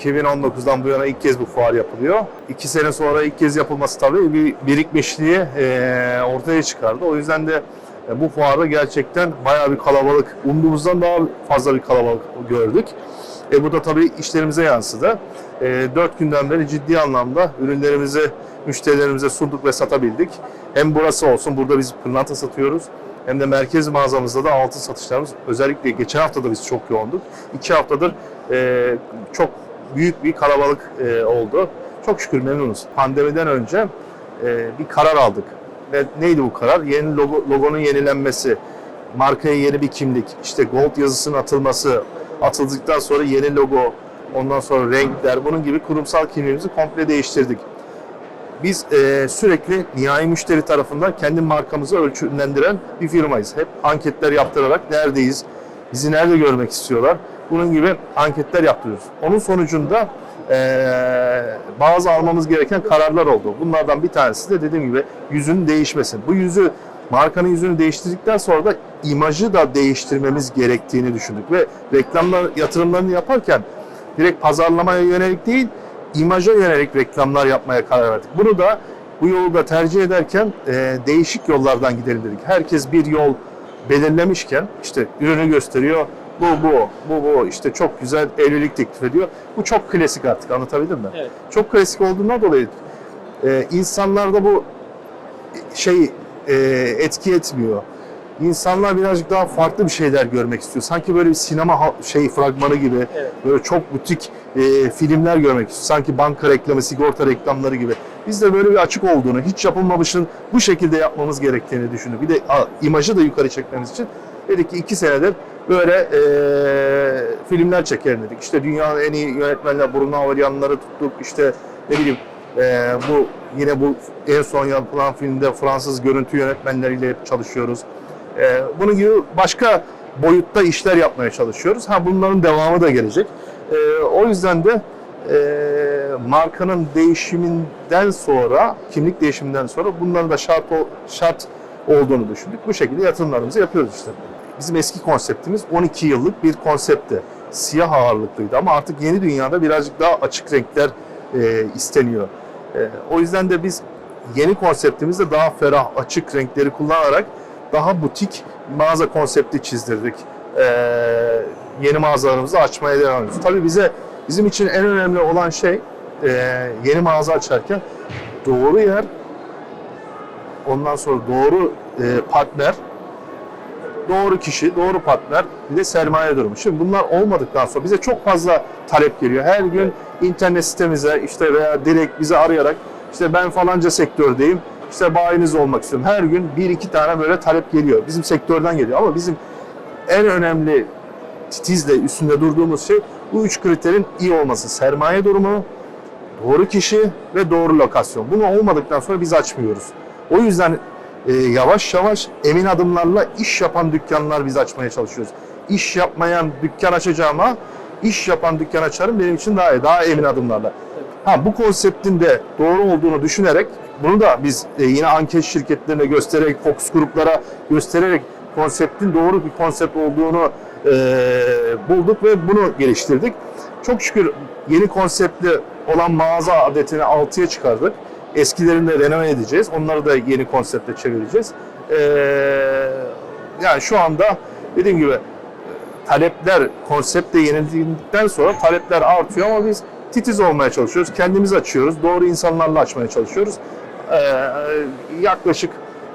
2019'dan bu yana ilk kez bu fuar yapılıyor. İki sene sonra ilk kez yapılması tabii bir birikmişliği e, ortaya çıkardı. O yüzden de e, bu fuarda gerçekten bayağı bir kalabalık, umduğumuzdan daha fazla bir kalabalık gördük. E, bu da tabii işlerimize yansıdı. E, 4 günden beri ciddi anlamda ürünlerimizi müşterilerimize sunduk ve satabildik. Hem burası olsun, burada biz pırlanta satıyoruz. Hem de merkez mağazamızda da altın satışlarımız özellikle geçen hafta da biz çok yoğunduk. İki haftadır e, çok büyük bir kalabalık e, oldu. Çok şükür memnunuz. Pandemiden önce e, bir karar aldık. Ve neydi bu karar? Yeni logo, logonun yenilenmesi, markaya yeni bir kimlik, işte gold yazısının atılması, atıldıktan sonra yeni logo, ondan sonra renkler, bunun gibi kurumsal kimliğimizi komple değiştirdik. Biz e, sürekli nihai müşteri tarafından kendi markamızı ölçümlendiren bir firmayız. Hep anketler yaptırarak neredeyiz, bizi nerede görmek istiyorlar, bunun gibi anketler yaptırıyoruz. Onun sonucunda e, bazı almamız gereken kararlar oldu. Bunlardan bir tanesi de dediğim gibi yüzün değişmesi. Bu yüzü markanın yüzünü değiştirdikten sonra da imajı da değiştirmemiz gerektiğini düşündük ve reklamlar yatırımlarını yaparken direkt pazarlamaya yönelik değil, imaja yönelik reklamlar yapmaya karar verdik. Bunu da bu yolu da tercih ederken e, değişik yollardan gidelim dedik. Herkes bir yol belirlemişken işte ürünü gösteriyor. Bu bu bu bu işte çok güzel evlilik teklif ediyor. Bu çok klasik artık anlatabildim mi? Evet. Çok klasik olduğundan dolayı e, insanlarda bu şey e, etki etmiyor. İnsanlar birazcık daha farklı bir şeyler görmek istiyor. Sanki böyle bir sinema şey fragmanı gibi Evet. böyle çok butik e, filmler görmek istiyor. Sanki banka reklamı, sigorta reklamları gibi. Biz de böyle bir açık olduğunu, hiç yapılmamışın bu şekilde yapmamız gerektiğini düşündük. Bir de a, imajı da yukarı çekmemiz için dedik ki iki senedir böyle e, filmler çekelim dedik. İşte dünyanın en iyi yönetmenler, Bruno Avalian'ları tuttuk. İşte ne bileyim e, bu yine bu en son yapılan filmde Fransız görüntü yönetmenleriyle çalışıyoruz. E, bunun gibi başka boyutta işler yapmaya çalışıyoruz. Ha bunların devamı da gelecek. E, o yüzden de e, markanın değişiminden sonra, kimlik değişiminden sonra bunların da şart şart olduğunu düşündük. Bu şekilde yatırımlarımızı yapıyoruz işte. Bizim eski konseptimiz 12 yıllık bir konseptti. Siyah ağırlıklıydı ama artık yeni dünyada birazcık daha açık renkler e, isteniyor. E, o yüzden de biz yeni konseptimizde daha ferah, açık renkleri kullanarak daha butik mağaza konsepti çizdirdik. E, yeni mağazalarımızı açmaya devam ediyoruz. Tabii bize bizim için en önemli olan şey e, yeni mağaza açarken doğru yer, ondan sonra doğru e, partner, doğru kişi, doğru partner, bir de sermaye durumu. Şimdi bunlar olmadıktan sonra bize çok fazla talep geliyor. Her gün internet sitemize işte veya direkt bizi arayarak işte ben falanca sektördeyim, işte bayiniz olmak istiyorum. Her gün bir iki tane böyle talep geliyor. Bizim sektörden geliyor ama bizim en önemli titizle üstünde durduğumuz şey bu üç kriterin iyi olması. Sermaye durumu, doğru kişi ve doğru lokasyon. Bunu olmadıktan sonra biz açmıyoruz. O yüzden e, yavaş yavaş emin adımlarla iş yapan dükkanlar biz açmaya çalışıyoruz. İş yapmayan dükkan açacağıma iş yapan dükkan açarım benim için daha iyi, daha emin adımlarla. Ha bu konseptin de doğru olduğunu düşünerek bunu da biz e, yine anket şirketlerine göstererek, Fox gruplara göstererek konseptin doğru bir konsept olduğunu e, bulduk ve bunu geliştirdik. Çok şükür yeni konseptli olan mağaza adetini 6'ya çıkardık. Eskilerini de renove edeceğiz. Onları da yeni konsepte çevireceğiz. E, yani şu anda dediğim gibi talepler konsepte yenildikten sonra talepler artıyor ama biz titiz olmaya çalışıyoruz. Kendimiz açıyoruz. Doğru insanlarla açmaya çalışıyoruz. Ee, yaklaşık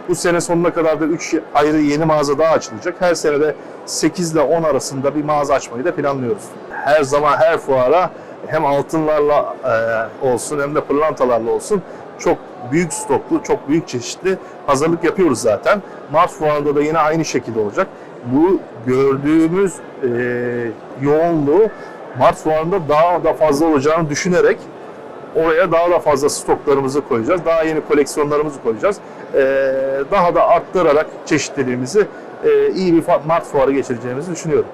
bu sene sonuna kadar da 3 ayrı yeni mağaza daha açılacak. Her sene de 8 ile 10 arasında bir mağaza açmayı da planlıyoruz. Her zaman her fuara hem altınlarla e, olsun hem de pırlantalarla olsun çok büyük stoklu, çok büyük çeşitli hazırlık yapıyoruz zaten. Mart fuarında da yine aynı şekilde olacak. Bu gördüğümüz e, yoğunluğu Mart fuarında daha da fazla olacağını düşünerek oraya daha da fazla stoklarımızı koyacağız. Daha yeni koleksiyonlarımızı koyacağız. Ee, daha da arttırarak çeşitliliğimizi e, iyi bir Mart fuarı geçireceğimizi düşünüyorum.